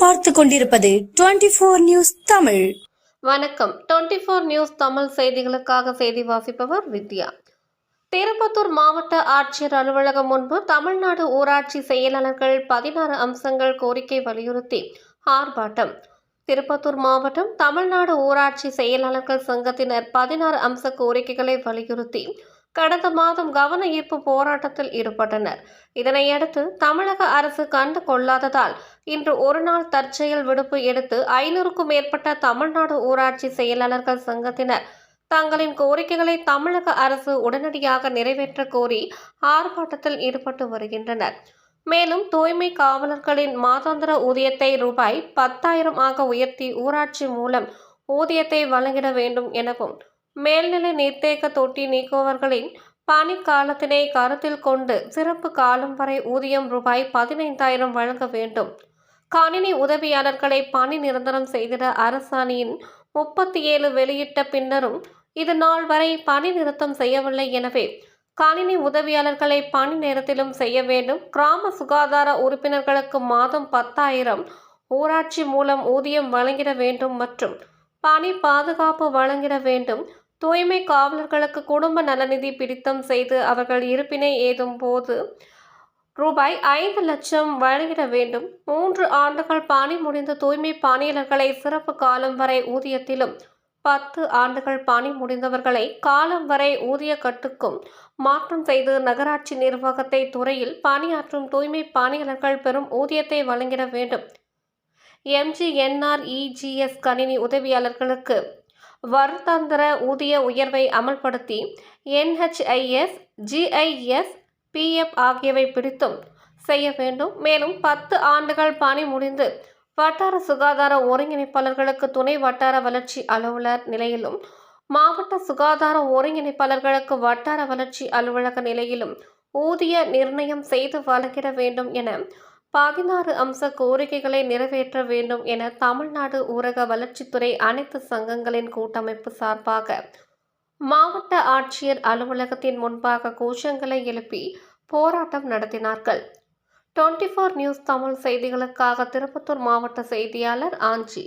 பார்த்து கொண்டிருப்பது twenty four news Tamil. வணக்கம். டுவெண்ட்டி ஃபோர் நியூஸ் தமிழ் செய்திகளுக்காக செய்தி வாசிப்பவர் வித்யா. திருப்பத்தூர் மாவட்ட ஆட்சியர் அலுவலகம் முன்பு தமிழ்நாடு ஊராட்சி செயலாளர்கள் பதினாறு அம்சங்கள் கோரிக்கை வலியுறுத்தி ஆர்ப்பாட்டம். திருப்பத்தூர் மாவட்டம் தமிழ்நாடு ஊராட்சி செயலாளர்கள் சங்கத்தினர் பதினாறு அம்ச கோரிக்கைகளை வலியுறுத்தி கடந்த மாதம் கவன ஈர்ப்பு போராட்டத்தில் ஈடுபட்டனர். இதனையடுத்து தமிழக அரசு கண்டு கொள்ளாததால் இன்று ஒரு நாள் தற்செயல் விடுப்பு எடுத்து ஐநூறுக்கும் மேற்பட்ட தமிழ்நாடு ஊராட்சி செயலாளர்கள் சங்கத்தினர் தங்களின் கோரிக்கைகளை தமிழக அரசு உடனடியாக நிறைவேற்ற கோரி ஆர்ப்பாட்டத்தில் ஈடுபட்டு வருகின்றனர். மேலும் தூய்மை காவலர்களின் மாதாந்திர ஊதியத்தை ரூபாய் பத்தாயிரம் ஆக உயர்த்தி ஊராட்சி மூலம் ஊதியத்தை வழங்கிட வேண்டும் எனவும் மேல்நிலை நீர்த்தேக்க தொட்டி நீக்குபவர்களின் பணி காலத்தினை கருத்தில் கொண்டு சிறப்பு காலம் வரை ஊதியம் ரூபாய் பதினைந்தாயிரம் வழங்க வேண்டும். கணினி உதவியாளர்களை பணி நிரந்தரம் செய்திட அரசாணியின் முப்பத்தி ஏழு வெளியிட்ட பின்னரும் இது நாள் வரை பணி நிறுத்தம் செய்யவில்லை எனவே கணினி உதவியாளர்களை பணி நேரத்திலும் செய்ய வேண்டும். கிராம சுகாதார உறுப்பினர்களுக்கு மாதம் பத்தாயிரம் ஊராட்சி மூலம் ஊதியம் வழங்கிட வேண்டும் மற்றும் பணி பாதுகாப்பு வழங்கிட வேண்டும். தூய்மை காவலர்களுக்கு குடும்ப நலநிதி பிடித்தம் செய்து அவர்கள் இருப்பினை ஏதும் போது ரூபாய் ஐந்து லட்சம் வழங்கிட வேண்டும். மூன்று ஆண்டுகள் பணி முடிந்த தூய்மை பணியாளர்களை சிறப்பு காலம் வரை ஊதியத்திலும் பத்து ஆண்டுகள் பணி முடிந்தவர்களை காலம் வரை ஊதிய கட்டுக்கும் மாற்றம் செய்து நகராட்சி நிர்வாகத்தை துறையில் பணியாற்றும் தூய்மை பணியாளர்கள் பெறும் ஊதியத்தை வழங்கிட வேண்டும். எம்ஜிஎன்ஆர்இஜிஎஸ் கணினி உதவியாளர்களுக்கு வருடாந்திர ஊதிய உயர்வை அமல்படுத்தி என்ஹெச்ஐஎஸ் ஜிஐஎஸ் பிஎஃப் ஆகியவை பிடித்தும் செய்ய வேண்டும். மேலும் பத்து ஆண்டுகள் பணி முடிந்து வட்டார சுகாதார ஒருங்கிணைப்பாளர்களுக்கு துணை வட்டார வளர்ச்சி அலுவலர் நிலையிலும் மாவட்ட சுகாதார ஒருங்கிணைப்பாளர்களுக்கு வட்டார வளர்ச்சி அலுவலக நிலையிலும் ஊதிய நிர்ணயம் செய்து வழங்கிட வேண்டும் என பதினாறு அம்ச கோரிக்கைகளை நிறைவேற்ற வேண்டும் என தமிழ்நாடு ஊரக வளர்ச்சித்துறை அனைத்து சங்கங்களின் கூட்டமைப்பு சார்பாக மாவட்ட ஆட்சியர் அலுவலகத்தின் முன்பாக கோஷங்களை எழுப்பி போராட்டம் நடத்தினார்கள். டுவெண்ட்டி ஃபோர் நியூஸ் தமிழ் செய்திகளுக்காக திருப்பத்தூர் மாவட்ட செய்தியாளர் ஆஞ்சி